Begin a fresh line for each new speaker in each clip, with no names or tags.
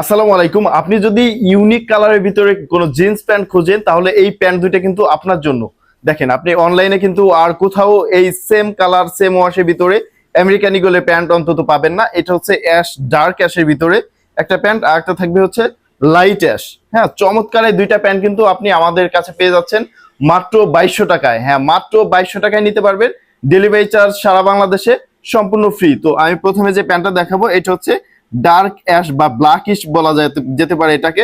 আসসালামু আলাইকুম। আপনি যদি ইউনিক কালারের ভিতরে কোনো জিন্স প্যান্ট খোঁজেন, তাহলে এই প্যান্ট দুইটা কিন্তু আপনার জন্য। দেখেন, আপনি অনলাইনে কিন্তু আর কোথাও এই সেম কালার সেম ওয়াশের ভিতরে আমেরিকান ইগলের প্যান্ট অন্তত পাবেন না। এটা হচ্ছে অ্যাশ ডার্ক অ্যাশের ভিতরে একটা প্যান্ট আর একটা থাকবে হচ্ছে লাইট অ্যাশ হ্যাঁ চমৎকার এই দুইটা প্যান্ট কিন্তু আপনি আমাদের কাছে পেয়ে যাচ্ছেন মাত্র বাইশশো টাকায়। হ্যাঁ মাত্র বাইশশো টাকায় নিতে পারবেন। ডেলিভারি চার্জ সারা বাংলাদেশে সম্পূর্ণ ফ্রি তো আমি প্রথমে যে প্যান্টটা দেখাবো, এটা হচ্ছে ডার্ক অ্যাশ বা ব্ল্যাকিশ বলা যায়, যেতে পারে এটাকে।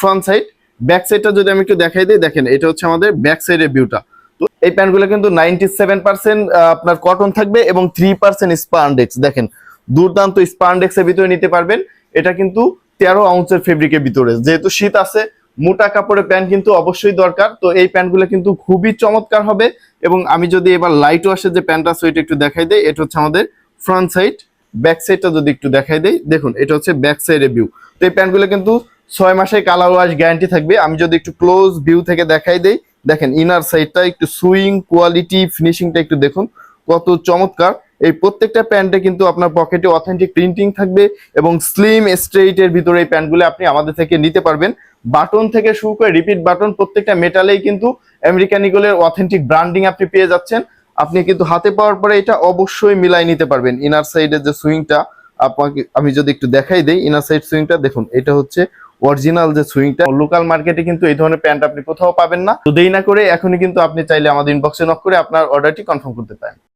ফ্রন্ট সাইড, ব্যাক সাইডটা যদি আমি একটু দেখাই দিই, দেখেন, এটা হচ্ছে আমাদের ব্যাক সাইডের ভিউটা। তো এই প্যান্টগুলো কিন্তু নাইনটি সেভেন পার্সেন্ট আপনার কটন থাকবে এবং থ্রি পার্সেন্ট স্পান্ডেক্স। দেখেন, দুর্দান্ত স্পান্ডেক্স এর ভিতরে নিতে পারবেন। এটা কিন্তু তেরো আউন্সের ফেব্রিকের ভিতরে। যেহেতু শীত আছে, মোটা কাপড়ের প্যান্ট কিন্তু অবশ্যই দরকার। তো এই প্যান্টগুলো কিন্তু খুবই চমৎকার হবে। এবং আমি যদি এবার লাইট ওয়াশের যে প্যান্ট আছে, ওইটা একটু দেখাই দিই, এটা হচ্ছে আমাদের ফ্রন্ট সাইড ব্যাক সাইডটা যদি একটু দেখাই দেই, দেখুন, এটা হচ্ছে ব্যাক সাইডের ভিউ তো এই প্যান্টগুলো কিন্তু ছয় মাসে কালার ওয়াশ গ্যারান্টি থাকবে। আমি যদি একটু ক্লোজ ভিউ থেকে দেখাই দেই, দেখেন ইনার সাইডটা একটু সুইং কোয়ালিটি ফিনিশিংটা একটু দেখুন, কত চমৎকার। এই প্রত্যেকটা প্যান্টে কিন্তু আপনার পকেটে অথেন্টিক প্রিন্টিং থাকবে এবং স্লিম স্ট্রেইট এর ভিতরে এই প্যান্টগুলো আপনি আমাদের থেকে নিতে পারবেন। বাটন থেকে শুরু করে রিপিট বাটন প্রত্যেকটা মেটালেই কিন্তু আমেরিকান ইগলের অথেন্টিক ব্র্যান্ডিং আপনি পেয়ে যাচ্ছেন। আপনি কিন্তু হাতে পাওয়ার পরে এটা অবশ্যই মিলাই নিতে পারবেন। ইনার সাইডের যে সুইংটা আপনাকে, আমি যদি একটু দেখাই দিই ইনার সাইড সুইংটা দেখুন, এটা হচ্ছে অরিজিনাল যে সুইংটা লোকাল মার্কেটে কিন্তু এই ধরনের প্যান্ট আপনি কোথাও পাবেন না। তো দেই না করে এখনই কিন্তু আপনি চাইলে আমাদের ইনবক্সে নক করে আপনার অর্ডারটি কনফার্ম করতে পারেন।